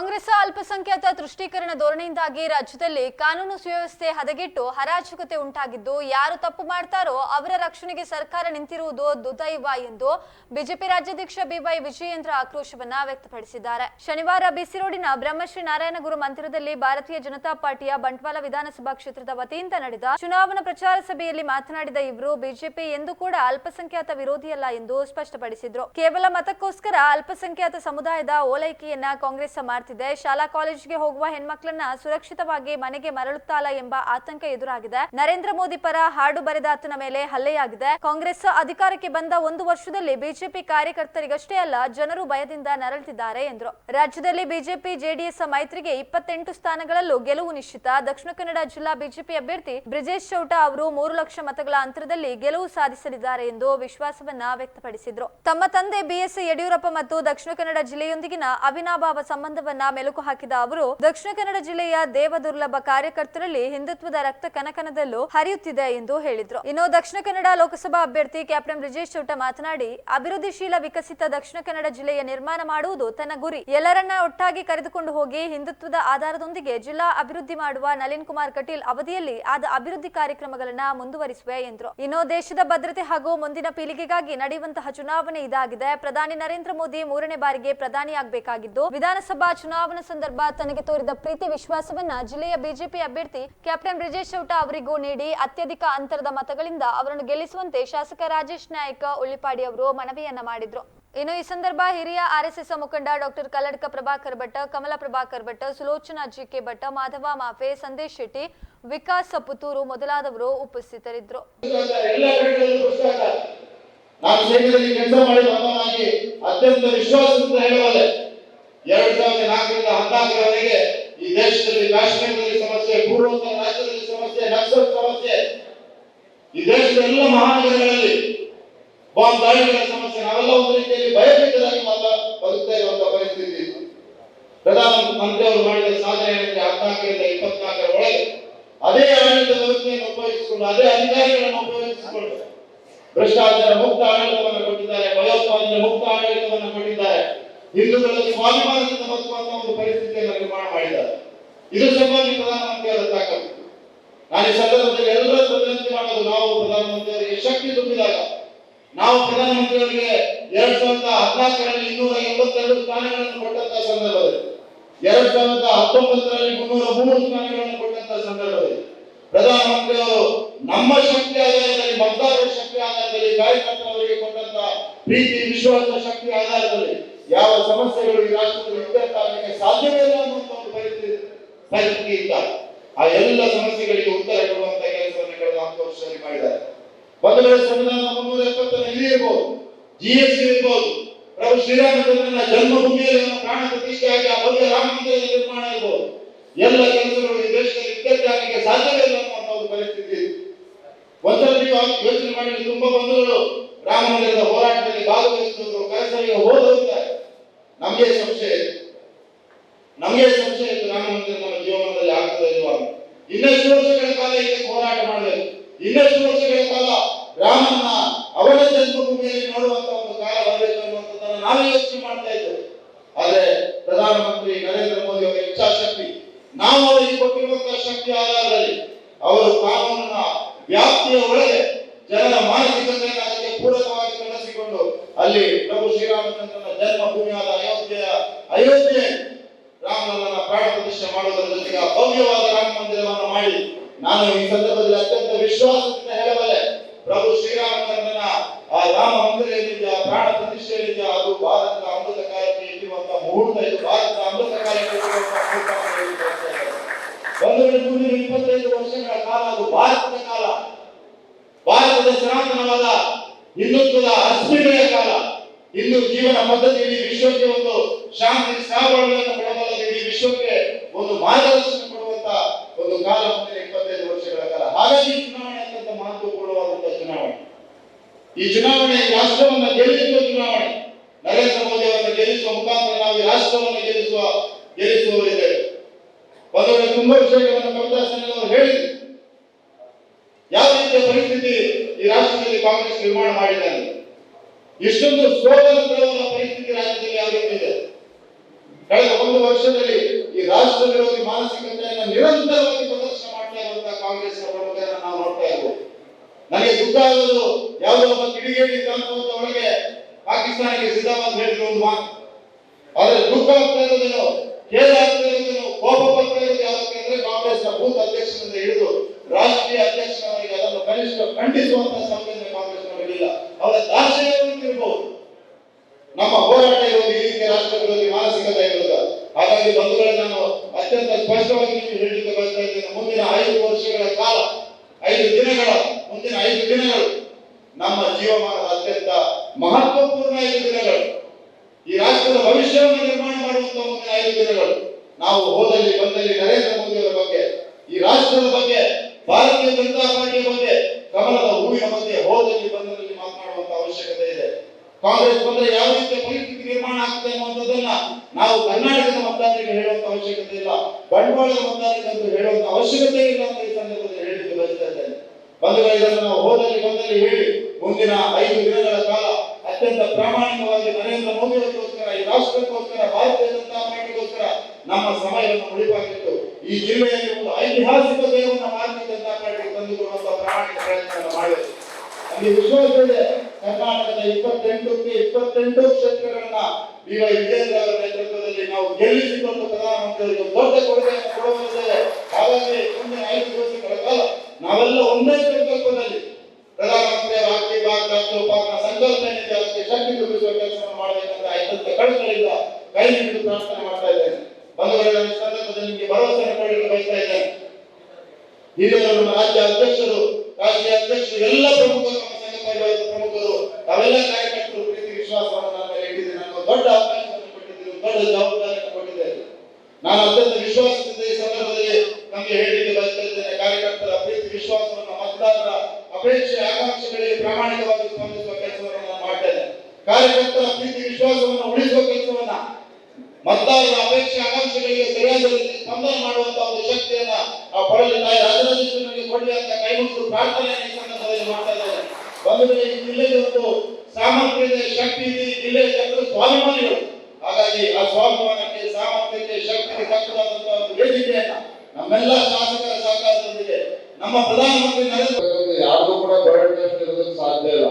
ಕಾಂಗ್ರೆಸ್ ಅಲ್ಪಸಂಖ್ಯಾತ ತುಷ್ಟೀಕರಣ ಧೋರಣೆಯಿಂದಾಗಿ ರಾಜ್ಯದಲ್ಲಿ ಕಾನೂನು ಸುವ್ಯವಸ್ಥೆ ಹದಗೆಟ್ಟು ಹರಾಜುಕತೆ ಉಂಟಾಗಿದ್ದು, ಯಾರು ತಪ್ಪು ಮಾಡ್ತಾರೋ ಅವರ ರಕ್ಷಣೆಗೆ ಸರ್ಕಾರ ನಿಂತಿರುವುದು ದುದೈವ ಎಂದು ಬಿಜೆಪಿ ರಾಜ್ಯಾಧ್ಯಕ್ಷ ಬಿವೈ ವಿಜಯೇಂದ್ರ ಆಕ್ರೋಶವನ್ನ ವ್ಯಕ್ತಪಡಿಸಿದ್ದಾರೆ. ಶನಿವಾರ ಬಿಸಿರೋಡಿನ ಬ್ರಹ್ಮಶ್ರೀ ನಾರಾಯಣ ಗುರು ಮಂದಿರದಲ್ಲಿ ಭಾರತೀಯ ಜನತಾ ಪಾರ್ಟಿಯ ಬಂಟ್ವಾಳ ವಿಧಾನಸಭಾ ಕ್ಷೇತ್ರದ ವತಿಯಿಂದ ನಡೆದ ಚುನಾವಣಾ ಪ್ರಚಾರ ಸಭೆಯಲ್ಲಿ ಮಾತನಾಡಿದ ಇವರು, ಬಿಜೆಪಿ ಎಂದು ಕೂಡ ಅಲ್ಪಸಂಖ್ಯಾತ ವಿರೋಧಿಯಲ್ಲ ಎಂದು ಸ್ಪಷ್ಟಪಡಿಸಿದ್ರು. ಕೇವಲ ಮತಕ್ಕೋಸ್ಕರ ಅಲ್ಪಸಂಖ್ಯಾತ ಸಮುದಾಯದ ಓಲೈಕೆಯನ್ನ ಕಾಂಗ್ರೆಸ್ ಶಾಲಾ ಕಾಲೇಜಿಗೆ ಹೋಗುವ ಹೆಣ್ಮಕ್ಳನ್ನ ಸುರಕ್ಷಿತವಾಗಿ ಮನೆಗೆ ಮರಳುತ್ತಾಲ ಎಂಬ ಆತಂಕ ಎದುರಾಗಿದೆ. ನರೇಂದ್ರ ಮೋದಿ ಪರ ಹಾಡು ಬರೆದಾತನ ಮೇಲೆ ಹಲ್ಲೆಯಾಗಿದೆ. ಕಾಂಗ್ರೆಸ್ ಅಧಿಕಾರಕ್ಕೆ ಬಂದ ಒಂದು ವರ್ಷದಲ್ಲಿ ಬಿಜೆಪಿ ಕಾರ್ಯಕರ್ತರಿಗಷ್ಟೇ ಅಲ್ಲ, ಜನರು ಭಯದಿಂದ ನರಳುತ್ತಿದ್ದಾರೆ ಎಂದರು. ರಾಜ್ಯದಲ್ಲಿ ಬಿಜೆಪಿ, ಜೆಡಿಎಸ್ ಮೈತ್ರಿಗೆ ಇಪ್ಪತ್ತೆಂಟು ಸ್ಥಾನಗಳಲ್ಲೂ ಗೆಲುವು ನಿಶ್ಚಿತ. ದಕ್ಷಿಣ ಕನ್ನಡ ಜಿಲ್ಲಾ ಬಿಜೆಪಿ ಅಭ್ಯರ್ಥಿ ಬ್ರಿಜೇಶ್ ಚೌಟ ಅವರು ಮೂರು ಲಕ್ಷ ಮತಗಳ ಅಂತರದಲ್ಲಿ ಗೆಲುವು ಸಾಧಿಸಲಿದ್ದಾರೆ ಎಂದು ವಿಶ್ವಾಸವನ್ನ ವ್ಯಕ್ತಪಡಿಸಿದ್ರು. ತಮ್ಮ ತಂದೆ ಬಿಎಸ್ ಯಡಿಯೂರಪ್ಪ ಮತ್ತು ದಕ್ಷಿಣ ಕನ್ನಡ ಜಿಲ್ಲೆಯೊಂದಿಗಿನ ಅವಿನಾಭಾವ ಸಂಬಂಧವನ್ನ ಮೆಲುಕು ಹಾಕಿದ ಅವರು, ದಕ್ಷಿಣ ಕನ್ನಡ ಜಿಲ್ಲೆಯ ದೇವದುರ್ಲಭ ಕಾರ್ಯಕರ್ತರಲ್ಲಿ ಹಿಂದುತ್ವದ ರಕ್ತ ಕನಕನದಲ್ಲೂ ಹರಿಯುತ್ತಿದೆ ಎಂದು ಹೇಳಿದ್ರು. ಇನ್ನು ದಕ್ಷಿಣ ಕನ್ನಡ ಲೋಕಸಭಾ ಅಭ್ಯರ್ಥಿ ಕ್ಯಾಪ್ಟನ್ ಬ್ರಿಜೇಶ್ ಚೌಟ ಮಾತನಾಡಿ, ಅಭಿವೃದ್ಧಿಶೀಲ ವಿಕಸಿತ ದಕ್ಷಿಣ ಕನ್ನಡ ಜಿಲ್ಲೆಯ ನಿರ್ಮಾಣ ಮಾಡುವುದು ತನ್ನ ಗುರಿ. ಎಲ್ಲರನ್ನ ಒಟ್ಟಾಗಿ ಕರೆದುಕೊಂಡು ಹೋಗಿ ಹಿಂದುತ್ವದ ಆಧಾರದೊಂದಿಗೆ ಜಿಲ್ಲಾ ಅಭಿವೃದ್ಧಿ ಮಾಡುವ ನಳಿನ್ ಕುಮಾರ್ ಕಟೀಲ್ ಅವಧಿಯಲ್ಲಿ ಆದ ಅಭಿವೃದ್ಧಿ ಕಾರ್ಯಕ್ರಮಗಳನ್ನ ಮುಂದುವರಿಸುವೆ ಎಂದರು. ಇನ್ನು ದೇಶದ ಭದ್ರತೆ ಹಾಗೂ ಮುಂದಿನ ಪೀಳಿಗೆಗಾಗಿ ನಡೆಯುವಂತಹ ಚುನಾವಣೆ ಇದಾಗಿದೆ. ಪ್ರಧಾನಿ ನರೇಂದ್ರ ಮೋದಿ ಮೂರನೇ ಬಾರಿಗೆ ಪ್ರಧಾನಿಯಾಗಬೇಕಾಗಿದ್ದು, ವಿಧಾನಸಭಾ ಚುನಾವಣಾ ಸಂದರ್ಭ ತನಗೆ ತೋರಿದ ಪ್ರೀತಿ ವಿಶ್ವಾಸವನ್ನ ಜಿಲ್ಲೆಯ ಬಿಜೆಪಿ ಅಭ್ಯರ್ಥಿ ಕ್ಯಾಪ್ಟನ್ ಬ್ರಿಜೇಶ್ ಚೌಟ ಅವರಿಗೂ ನೀಡಿ ಅತ್ಯಧಿಕ ಅಂತರದ ಮತಗಳಿಂದ ಅವರನ್ನು ಗೆಲ್ಲಿಸುವಂತೆ ಶಾಸಕ ರಾಜೇಶ್ ನಾಯ್ಕ ಉಳ್ಳಿಪಾಡಿ ಅವರು ಮನವಿಯನ್ನ ಮಾಡಿದ್ರು. ಇನ್ನು ಈ ಸಂದರ್ಭ ಹಿರಿಯ ಆರ್ಎಸ್ಎಸ್ ಮುಖಂಡ doctor Kalladka Prabhakar Bhat, Kamala Prabhakar Bhat, Sulochana G K Bhat, Madhava Maphe, Sandesh Shetty, Vikas Puttur ಮೊದಲಾದವರು ಉಪಸ್ಥಿತರಿದ್ದರು. ನಾನು ಕೆಲಸ ಅತ್ಯಂತ ವಿಶ್ವಾಸದಿಂದ ಎರಡ್ ಸಾವಿರದ ನಾಲ್ಕರಿಂದ ಹದಿನಾಲ್ಕರವರೆಗೆ ಈ ದೇಶದಲ್ಲಿ ಕಾಶ್ಮೀರದಲ್ಲಿ ಸಮಸ್ಯೆ, ಪೂರ್ವೋತ್ತರ ರಾಜ್ಯದಲ್ಲಿ ಸಮಸ್ಯೆ, ನಕ್ಸಲ್ ಸಮಸ್ಯೆ, ಈ ದೇಶದ ಎಲ್ಲ ಮಹಾನಗರಗಳಲ್ಲಿ ಬಾಂಬ್ ದಾಳಿಗಳ ಸಮಸ್ಯೆ ನಾವೆಲ್ಲ ಒಂದು ರೀತಿಯಲ್ಲಿ ಭಯಭೀತರಾಗಿ ಬದುಕ್ತಾ ಇರುವಂತಹ ಪರಿಸ್ಥಿತಿ. ಪ್ರಧಾನಮಂತ್ರಿ ಅವರು ಮಾಡಿದ ಸಾಧನೆ ಏನಂದ್ರೆ ಹದಿನಾಲ್ಕರಿಂದ ಇಪ್ಪತ್ನಾಲ್ಕರ ಒಳಗೆ ಅದೇ ಆಡಳಿತ ವ್ಯವಸ್ಥೆಯನ್ನು ಉಪಯೋಗಿಸಿಕೊಂಡು, ಅದೇ ಅಧಿಕಾರಿಗಳನ್ನು ಉಪಯೋಗಿಸಿಕೊಂಡು ಭ್ರಷ್ಟಾಚಾರ ಮುಕ್ತ ಆಡಳಿತವನ್ನು ಕೊಟ್ಟಿದ್ದಾರೆ, ಭಯೋತ್ಪಾದನೆ ಮುಕ್ತ ಆಡಳಿತವನ್ನು ಕೊಟ್ಟಿದ್ದಾರೆ ಹಿಂದೂಗಳಲ್ಲಿ ಸ್ವಾಭಿಮಾನದಿಂದ ಬದುಕುವಂತಹ ಒಂದು ಪರಿಸ್ಥಿತಿಯನ್ನು ನಿರ್ಮಾಣ ಮಾಡಿದ್ದಾರೆ. ಇದು ಸಂಬಂಧಿ ಪ್ರಧಾನಮಂತ್ರಿ ಅವರ ತಾಕತ್ತು. ನಾನು ಈ ಸಂದರ್ಭದಲ್ಲಿ ಎಲ್ಲರೂ ವಿನಂತಿ ಮಾಡೋದು ನಾವು ಪ್ರಧಾನಮಂತ್ರಿ ಅವರಿಗೆ ಶಕ್ತಿ ತುಂಬಿದಾಗ, ನಾವು ಪ್ರಧಾನಮಂತ್ರಿ ಅವರಿಗೆ ಎರಡ್ ಸಾವಿರದ ಹದಿನಾಲ್ಕರಲ್ಲಿ ಇನ್ನೂರ ಎಂಬತ್ತೆರಡು ಸ್ಥಾನಗಳನ್ನು ಕೊಟ್ಟಂತಹ ಸಂದರ್ಭದಲ್ಲಿ, ಎರಡ್ ಸಾವಿರದ ಹತ್ತೊಂಬತ್ತರಲ್ಲಿ ಮುನ್ನೂರ ಮೂರು ಸ್ಥಾನಗಳನ್ನು ಕೊಟ್ಟಂತಹ ಸಂದರ್ಭದಲ್ಲಿ ಪ್ರಧಾನಮಂತ್ರಿ ಅವರು ನಮ್ಮ ಶಕ್ತಿ ಆಧಾರದಲ್ಲಿ ಮತದಾರರ ಶಕ್ತಿ ಆಧಾರದಲ್ಲಿ ಕಾರ್ಯಕರ್ತರವರಿಗೆ ಕೊಟ್ಟಂತಹ ಪ್ರೀತಿ, ವಿಶ್ವಾಸ ಶಕ್ತಿ ಆಧಾರದಲ್ಲಿ ಯಾವ ಸಮಸ್ಯೆಗಳು ಈ ರಾಷ್ಟ್ರದಲ್ಲಿ ಸಾಧ್ಯವೇ ಇಲ್ಲ ಅನ್ನುವಂಥ ಒಂದು ಪರಿಸ್ಥಿತಿ ಪರಿಸ್ಥಿತಿ ಆ ಎಲ್ಲ ಸಮಸ್ಯೆಗಳಿಗೆ ಉತ್ತರ ಕೊಡುವಂತ ಕೆಲಸವನ್ನು ಕಳೆದ ಹತ್ತು ವರ್ಷದಲ್ಲಿ ಮಾಡಿದ್ದಾರೆ. ವೇಳೆ ಸಂವಿಧಾನ ಮುನ್ನೂರ ಎಪ್ಪತ್ತನ್ನು ಇಲ್ಲಿ ಇರ್ಬೋದು? ಜಿ ಎಸ್ ಇರ್ಬೋದು. ಪ್ರಭು ಶ್ರೀರಾಮಚಂದ್ರನ ಜನ್ಮಭೂಮಿಯಲ್ಲಿ ಪ್ರಾಣ ಪ್ರತಿಷ್ಠೆಯಾಗಿ ಆ ಭವ್ಯ ರಾಮ ಮಂದಿರದ ನಿರ್ಮಾಣ ಇರ್ಬೋದು. ಎಲ್ಲ ಕೆಲಸಗಳು ಈ ದೇಶದಲ್ಲಿ ಇತ್ಯರ್ಥ ಆಗಲಿಕ್ಕೆ ಸಾಧ್ಯವೇ ಇಲ್ಲ ಅನ್ನುವಂಥ ಒಂದು ಪರಿಸ್ಥಿತಿ. ಒಂದ್ಸಲ ನೀವು ಯೋಚನೆ ಮಾಡಿ ತುಂಬಾ ಬಂಧುಗಳು ರಾಮ ಮಂದಿರದ ಹೋರಾಟದಲ್ಲಿ ಭಾಗವಹಿಸಿದವರು ಕರೆಸಲಿಗೆ ಹೋದವರಿದ್ದಾರೆ ನಮಗೆ ಸಂಶಯ ಇದೆ. ನಮಗೆ ಸಂಶಯ ಇತ್ತು ನಾನು ಮುಂದೆ ನಮ್ಮ ಜೀವನದಲ್ಲಿ ಆಗ್ತದೆ ಇಲ್ವಾ ಇನ್ನಷ್ಟು ವರ್ಷಗಳ ಕಾಲ ಇದಕ್ಕೆ ಹೋರಾಟ ಮಾಡಬೇಕು? ಇನ್ನಷ್ಟು ವರ್ಷಗಳ ಕಾಲ ರಾಮನ ಅವನ ಜನ್ಮಭೂಮಿಯಲ್ಲಿ ನೋಡುವಂತ ಒಂದು ಕಾಲ ಬರಬೇಕು ಅನ್ನುವಂಥದ್ದನ್ನು ನಾನು ಯೋಚನೆ ಮಾಡ್ತಾ ಆದ್ರೆ ಪ್ರಧಾನಮಂತ್ರಿ ನರೇಂದ್ರ ಮೋದಿ ಅವರ ಇಚ್ಛಾಶಕ್ತಿ ನಾವು ಅವರಿಗೆ ಕೊಟ್ಟಿರುವಂತಹ ಶಕ್ತಿ ಆಧಾರದಲ್ಲಿ ಅವರು ಕಾನೂನಿನ ವ್ಯಾಪ್ತಿಯ ಒಳಗೆ ಜನರ ಮಾನಸಿಕತೆಯನ್ನು ಅದಕ್ಕೆ ಪೂರಕವಾಗಿ ಕಳಿಸಿಕೊಂಡು ಅಲ್ಲಿ ಪ್ರಭು ಶ್ರೀರಾಮಚಂದ್ರನ ಜನ್ಮಭೂಮಿಯಾದ ಅಯೋಧ್ಯೆಯ ಅಯೋಧ್ಯೆ ರಾಮನನ್ನ ಪ್ರಾಣ ಪ್ರತಿಷ್ಠೆ ಮಾಡುವುದರ ಜೊತೆಗೆ ಆ ಭವ್ಯವಾದ ರಾಮ ಮಂದಿರವನ್ನು ಮಾಡಿ ನಾನು ಈ ಸಂದರ್ಭದಲ್ಲಿ ಅತ್ಯಂತ ವಿಶ್ವಾಸದಿಂದ ಹೇಳಬಲ್ಲೆ ಪ್ರಭು ಶ್ರೀರಾಮಚಂದ್ರನ ಆ ರಾಮ ಮಂದಿರ ಏನಿದೆ ಆ ಪ್ರಾಣ ಪ್ರತಿಷ್ಠೆ ಏನಿದೆ ಅದು ಭಾರತದ ಅಮೃತ ಕಾಲಕ್ಕೆ ಇಟ್ಟಿರುವಂತಹ ಮುಹೂರ್ತ ಇದು ಭಾರತದ ಅಮೃತ ಕಾಲಕ್ಕೆ ಇಟ್ಟಿರುವಂತಹ ಮುಹೂರ್ತ ಅಂತ ಹೇಳಿ ಹೇಳ್ತಾ ಇದ್ದಾರೆ. ಒಂದು ವೇಳೆ ಮುಂದಿನ ಇಪ್ಪತ್ತೈದು ವರ್ಷಗಳ ಕಾಲ ಅದು ಭಾರತದ ಕಾಲ ಭಾರತದ ಸನಾತನವಾದ ಹಿಂದುತ್ವದ ಅಸ್ಮಿತೆಯ ಕಾಲ ಹಿಂದೂ ಜೀವನ ಪದ್ಧತಿ ಇಡೀ ವಿಶ್ವಕ್ಕೆ ಒಂದು ಶಾಂತಿ ಸಹಬಾಳ್ವೆಯನ್ನು ಕೊಡಬಲ್ಲ ಇಡೀ ವಿಶ್ವಕ್ಕೆ ಒಂದು ಮಾರ್ಗದರ್ಶನ ಕೊಡುವಂತ ಒಂದು ಕಾಲ ಮುಂದಿನ ಇಪ್ಪತ್ತೈದು ವರ್ಷಗಳ ಕಾಲ ಹಾಗಾಗಿ ಈ ಚುನಾವಣೆ ಅತ್ಯಂತ ಮಹತ್ವಪೂರ್ಣವಾದಂತಹ ಚುನಾವಣೆ ಈ ಚುನಾವಣೆ ಈ ರಾಷ್ಟ್ರವನ್ನ ಗೆಲ್ಲಿಸುವ ಚುನಾವಣೆ ನರೇಂದ್ರ ಮೋದಿ ಅವರನ್ನು ಗೆಲ್ಲಿಸುವ ಮುಖಾಂತರ ನಾವು ಈ ರಾಷ್ಟ್ರವನ್ನು ಗೆಲ್ಲಿಸುವ ಗೆಲ್ಲಿಸುವವರಿದ್ದೇವೆ ಒಂದು ವೇಳೆ ತುಂಬಾ ವಿಷಯಗಳನ್ನು ಕವಿತಾಸನಲ್ಲಿ ಅವರು ಹೇಳಿದ್ರು ಯಾವ ರೀತಿಯ ಪರಿಸ್ಥಿತಿ ಈ ರಾಷ್ಟ್ರದಲ್ಲಿ ಕಾಂಗ್ರೆಸ್ ನಿರ್ಮಾಣ ಮಾಡಿದೆ ಅಂತ ಇಷ್ಟೊಂದು ಸೋದರತನದ ಪರಿಸ್ಥಿತಿ ರಾಜ್ಯದಲ್ಲಿ ಆಗುತ್ತಿದೆ ಕಳೆದ ಒಂದು ವರ್ಷದಲ್ಲಿ ಈ ರಾಷ್ಟ್ರ ವಿರೋಧಿ ಮಾನಸಿಕತೆಯನ್ನು ನಿರಂತರವಾಗಿ ಪ್ರದರ್ಶನ ಮಾಡ್ತಾ ಇರುವಂತಹ ಕಾಂಗ್ರೆಸ್ ಪ್ರಮುಖರನ್ನ ನಾವು ನೋಡ್ತಾ ಇರ್ಬೋದು. ನನಗೆ ದುಃಖ ಆಗೋದು ಯಾವುದೋ ಒಬ್ಬ ಕಿಡಿಗೇಡಿ ಕಾಣಿಸುವಂತ ಒಳಗೆ ಪಾಕಿಸ್ತಾನಕ್ಕೆ ಸಿದ್ಧವಾದ ಹೇಳಿದ್ರು ಒಂದು ಮಾತು. ಆದ್ರೆ ದುಃಖ ಆಗ್ತಾ ಇರೋದೇನು ಖೇದ ಆಗ್ತಾ ಇರೋದೇನು, ಕೋಪ ಬರ್ತಾ ಇರೋದು ಯಾವುದಕ್ಕೆ ಅಂದ್ರೆ ಕಾಂಗ್ರೆಸ್ನ ಬೂತ್ ಅಧ್ಯಕ್ಷರಿಂದ ಹಿಡಿದು ರಾಷ್ಟ್ರೀಯ ಅಧ್ಯಕ್ಷರವರೆಗೆ ಅದನ್ನು ಕನಿಷ್ಠ ಖಂಡಿಸುವಂತಹ ಸಂವೇದನೆ ಕಾಂಗ್ರೆಸ್ನವರಿಗಿಲ್ಲ ಅವರ ದಾರ್ಶನಿಕರು ಇರಬಹುದು ನಮ್ಮ ಹೋರಾಟ ಇರೋದು ಈ ರೀತಿಯ ರಾಷ್ಟ್ರಗಳಲ್ಲಿ ಮಾನಸಿಕತೆ ಇರೋದು. ಹಾಗಾಗಿ ಬಂಧುಗಳೇ, ನಾನು ಅತ್ಯಂತ ಸ್ಪಷ್ಟವಾಗಿ ನಿಮಗೆ ಹೇಳಲಿಕ್ಕೆ ಬರ್ತಾ ಇದ್ದೇನೆ. ಮುಂದಿನ ಐದು ವರ್ಷಗಳ ಕಾಲ, ಐದು ದಿನಗಳ, ಮುಂದಿನ ಐದು ದಿನಗಳು ನಮ್ಮ ಜೀವಮಾನದ ಅತ್ಯಂತ ಮಹತ್ವಪೂರ್ಣ ಐದು ದಿನಗಳು. ಈ ರಾಷ್ಟ್ರದ ಭವಿಷ್ಯವನ್ನು ನಿರ್ಮಾಣ ಮಾಡುವಂತ ಮುಂದಿನ ಐದು ದಿನಗಳು. ನಾವು ಹೋದಲ್ಲಿ, ಬಂದಲ್ಲಿ ನರೇಂದ್ರ ಮೋದಿಯವರ ಬಗ್ಗೆ, ಈ ರಾಷ್ಟ್ರದ ಬಗ್ಗೆ, ಭಾರತೀಯ ಜನತಾ ಪಾರ್ಟಿಯ ಬಗ್ಗೆ, ಕಮಲದ ಹೂವಿನ ಬಗ್ಗೆ ಹೋದಲ್ಲಿ, ಬಂದಲ್ಲಿ ಮಾತನಾಡುವಂತ ಅವಶ್ಯಕತೆ ಇದೆ. ಕಾಂಗ್ರೆಸ್ ಬಂದ್ರೆ ಯಾವ ರೀತಿಯ ಪರಿಸ್ಥಿತಿ ನಿರ್ಮಾಣ ಆಗ್ತದೆ ಅನ್ನುವಂಥದ್ದನ್ನ ನಾವು ಕರ್ನಾಟಕದ ಮತದಾರರಿಗೆ ಹೇಳುವಂತ ಅವಶ್ಯಕತೆ ಇಲ್ಲ. ಬಂಡವಾಳದ ಮತದಾರರಿಗಂತೂ ಹೇಳುವಂತ ಅವಶ್ಯಕತೆ ಇಲ್ಲ ಅಂತ ಈ ಸಂದರ್ಭದಲ್ಲಿ ಹೇಳಲಿಕ್ಕೆ ಬಯಸ್ತಾ ಇದ್ದೇನೆ ಬಂದ್ರೆ ಇದನ್ನು ನಾವು ಹೋದಲ್ಲಿ ಬಂದಲ್ಲಿ ಹೇಳಿ, ಮುಂದಿನ ಐದು ದಿನಗಳ ಕಾಲ ಅತ್ಯಂತ ಪ್ರಾಮಾಣಿಕವಾಗಿ ನರೇಂದ್ರ ಮೋದಿ ಅವರಿಗೋಸ್ಕರ ಈ ರಾಷ್ಟ್ರಕ್ಕೋಸ್ಕರ, ಭಾರತೀಯ ಜನತಾ ಪಾರ್ಟಿಗೋಸ್ಕರ ನಮ್ಮ ಸಮಯವನ್ನು ಮುಡಿಪಾಗಿತ್ತು ಈ ಜಿಲ್ಲೆಯಲ್ಲಿ ಒಂದು ಐತಿಹಾಸಿಕ ಜಯವನ್ನು ಭಾರತೀಯ ಜನತಾ ಪಾರ್ಟಿಗೆ ತಂದುಕೊಡುವಂತಹ ಪ್ರಾಮಾಣಿಕ ಪ್ರಯತ್ನವನ್ನು ಮಾಡಬೇಕು ಅಲ್ಲಿ ವಿಶ್ವಾಸ ಇದೆ. ಕರ್ನಾಟಕದ ಇಪ್ಪತ್ತೆಂಟಕ್ಕೆ ಇಪ್ಪತ್ತೆಂಟು ಕ್ಷೇತ್ರಗಳನ್ನ ಈಗ ವೈ ವಿಜೇಂದ್ರ ಅವರ ನೇತೃತ್ವದಲ್ಲಿ ನಾವು ಗೆಲ್ಲಿಸಿಕೊಂಡು ಪ್ರಧಾನಮಂತ್ರಿಯವರಿಗೆ ದೊಡ್ಡ ಕೊಡುಗೆಯನ್ನು ಕೊಡುವಂತೆ ಹಾಗಾಗಿ ಮುಂದಿನ ಐದು ದಿವಸಗಳ ಕಾಲ ನಾವೆಲ್ಲ ಒಂದೇ ಸಂಕಲ್ಪದಲ್ಲಿ ಪ್ರಧಾನಮಂತ್ರಿಯವರ ಆರ್ತಿ ಭಾರತ ಸಂಕಲ್ಪ ಏನಿದೆ ಅದಕ್ಕೆ ಶಕ್ತಿ ತುಂಬಿಸುವ ಕೆಲಸವನ್ನು ಮಾಡಬೇಕಂತ ಐದಂತ ಕಳಕಳಿಂದ ಕೈ ಹಿಡಿದು ಪ್ರಾರ್ಥನೆ ಮಾಡ್ತಾ ಇದ್ದೇನೆ. ಬಂಧುಗಳ ಸಂದರ್ಭದಲ್ಲಿ ನಿಮಗೆ ಭರವಸೆಯನ್ನು ಕೊಡಲಿಕ್ಕೆ ಬಯಸ್ತಾ ಇದ್ದೇನೆ. ಹಿರಿಯರು ರಾಜ್ಯ ಅಧ್ಯಕ್ಷರು, ರಾಷ್ಟ್ರೀಯ ಅಧ್ಯಕ್ಷರು, ಎಲ್ಲ ಪ್ರಮುಖರು ನಮ್ಮ ಪ್ರಮುಖರು ತಾವೆಲ್ಲ ಕಾರ್ಯಕರ್ತರು ಪ್ರೀತಿ ವಿಶ್ವಾಸವನ್ನು ನನ್ನ ಮೇಲೆ ಇಟ್ಟಿದೆ ನನಗೆ ದೊಡ್ಡ ಅವಕಾಶವನ್ನು ಕೊಟ್ಟಿದ್ದೀರಿ ದೊಡ್ಡ ಜವಾಬ್ದಾರಿಯನ್ನು ಕೊಟ್ಟಿದ್ದೇನೆ ನಾನು ಅತ್ಯಂತ ವಿಶ್ವಾಸದಿಂದ ಈ ಸಂದರ್ಭದಲ್ಲಿ ನಮಗೆ ಹೇಳಲಿಕ್ಕೆ ಬಯಸ್ತಾ ಕಾರ್ಯಕರ್ತರ ಪ್ರೀತಿ, ವಿಶ್ವಾಸವನ್ನು ಮತದಾರರ ಅಪೇಕ್ಷೆ, ಆಕಾಂಕ್ಷೆಗಳಿಗೆ ಪ್ರಾಮಾಣಿಕವಾಗಿ ಸ್ಪಂದಿಸುವ ಕೆಲಸವನ್ನು ನಾನು ಕಾರ್ಯಕರ್ತರ ಪ್ರೀತಿ, ವಿಶ್ವಾಸವನ್ನು ಉಳಿಸುವ ಕೆಲಸವನ್ನ ಮತದಾರರ ಅಪೇಕ್ಷೆ, ಆಕಾಂಕ್ಷೆಗಳಿಗೆ ಸರಿಯಾದ ರೀತಿ ಸ್ಪಂದನೆ ಮಾಡುವಂತ ಒಂದು ಶಕ್ತಿಯನ್ನ ಆ ಪಡಲಿ ತಾಯಿ ರಾಜರಾಜೇಶ್ವರನಿಗೆ ಕೊಡಲಿ ಅಂತ ಕೈ ಮುಗಿದು ಪ್ರಾರ್ಥನೆಯನ್ನು ಈ ಸಂದರ್ಭದಲ್ಲಿ ಮಾಡ್ತಾ ಇದ್ದಾರೆ ಬಂಧುಗಳೇ ಈ ಒಂದು ಸಾಮರ್ಥ್ಯ ಶಕ್ತಿ ಇದೆ ಜಿಲ್ಲೆಯ ಜನರು ಸ್ವಾಭಿಮಾನಿಗಳು. ಹಾಗಾಗಿ ಆ ಸ್ವಾಭಿಮಾನಕ್ಕೆ, ಸಾಮರ್ಥ್ಯಕ್ಕೆ, ಶಕ್ತಿಗೆ ತಕ್ಕದಾದಂತಹ ಒಂದು ವೇದಿಕೆಯನ್ನ ನಮ್ಮೆಲ್ಲ ಶಾಸಕರ ಸಹಕಾರದೊಂದಿಗೆ ನಮ್ಮ ಪ್ರಧಾನಮಂತ್ರಿ ನರೇಂದ್ರ ಯಾರಿಗೂ ಕೂಡ ಟೆಸ್ಟ್ ಇರೋದಕ್ಕೆ ಸಾಧ್ಯ ಇಲ್ಲ.